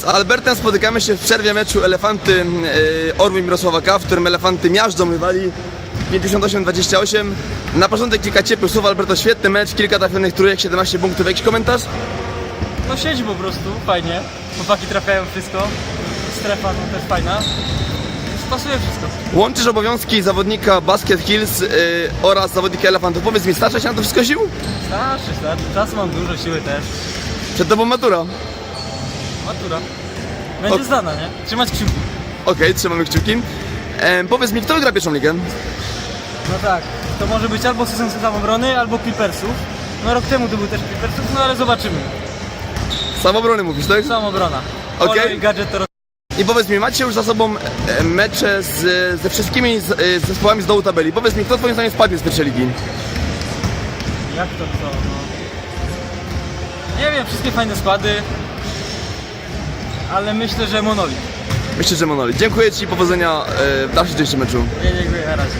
Z Albertem spotykamy się w przerwie meczu Elefanty e, Orły Mirosława K, w którym Elefanty miażdżą rywali 58-28. Na początek kilka ciepłych słów, Alberto, świetny mecz, kilka trafionych trójek, 17 punktów. Jakiś komentarz? No siedzi po prostu, fajnie. Chłopaki trafiają wszystko. Strefa no też fajna. Pasuje wszystko. Łączysz obowiązki zawodnika Basket Hills e, oraz zawodnika Elefantów. Powiedz mi, starcza się na to wszystko sił? Starszy, starszy. Czas mam dużo, siły też. Przed tobą matura. Matura. Będzie Ok. zdana, nie? Trzymać kciuki. Okej, trzymamy kciuki. E, powiedz mi, kto wygra pierwszą ligę? No tak, to może być albo sezon samobrony, albo Clippersów. No rok temu to był też Clippersów, no ale zobaczymy. Samobrony mówisz, tak? Samobrona. Okej. Gadżet to roz... I powiedz mi, macie już za sobą e, mecze z, ze wszystkimi z, e, zespołami z dołu tabeli. Powiedz mi, kto twoim zdaniem spadnie z pierwszej ligi? Jak to co, no... Nie wiem, wszystkie fajne składy. Ale myślę, że Monolit. Myślę, że Monoli. Dziękuję Ci i powodzenia e, w dalszej części meczu. Nie, dziękuję, na razie.